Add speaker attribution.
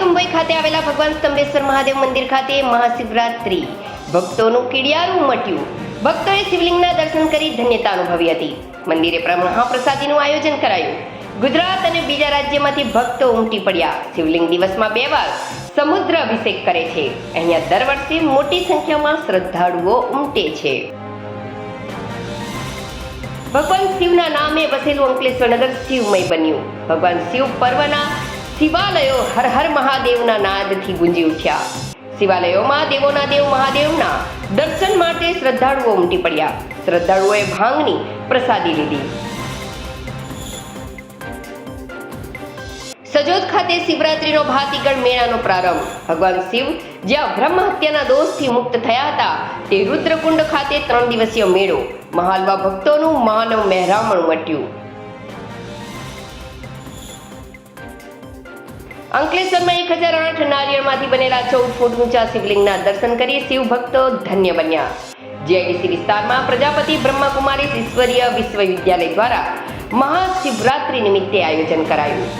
Speaker 1: ઉમઈ ખાતે આવેલા ભગવાન સ્તંભેશ્વર મહાદેવ મંદિર ખાતે મહાશિવરાત્રિ. ભક્તોનું કીડિયારું મટ્યું. ભક્તોએ શિવલિંગના દર્શન કરી ધન્યતા અનુભવી હતી. મંદિરે મહાપ્રસાદીનું આયોજન કરાયું. ગુજરાત અને બીજા રાજ્યમાંથી ભક્તો ઉમટી પડ્યા. શિવલિંગ દિવસમાં બે વાર સમુદ્ર અભિષેક કરે છે. અહીંયા દર વર્ષે મોટી સંખ્યામાં શ્રદ્ધાળુઓ ઉમટે છે. ભગવાન શિવના નામે વસેલું અંકલેશ્વર નગર શિવમય બન્યું. ભગવાન શિવ પર્વના શિવાલયો હર હર મહાદેવના નાદથી ગુંજી ઉઠ્યા. શિવાલયોમાં દેવોના દેવ મહાદેવના દર્શન માટે શ્રદ્ધાળુઓ ઉમટી પડ્યા. શ્રદ્ધાળુઓએ ભાંગની પ્રસાદી લીધી. સજોદ ખાતે શિવરાત્રીનો ભાતીગળ મેળાનો પ્રારંભ. ભગવાન શિવ જ્યાં બ્રહ્મ હત્યાના દોષથી મુક્ત થયા હતા, તે રુદ્રકુંડ ખાતે ત્રણ દિવસીય મેળો. મહાલવા ભક્તોનું માનવ મહેરામણ મટ્યું અંકલેશ્વરમાં એક હજાર આઠ નારિયેળમાંથી બનેલા ચૌદ ફૂટ ઊંચા શિવલિંગના દર્શન કરી શિવ ભક્તો ધન્ય બન્યા. જીઆઈડીસી વિસ્તારમાં પ્રજાપતિ બ્રહ્માકુમારી ઈશ્વરીય વિશ્વવિદ્યાલય દ્વારા મહાશિવરાત્રિ નિમિત્તે આયોજન કરાયું.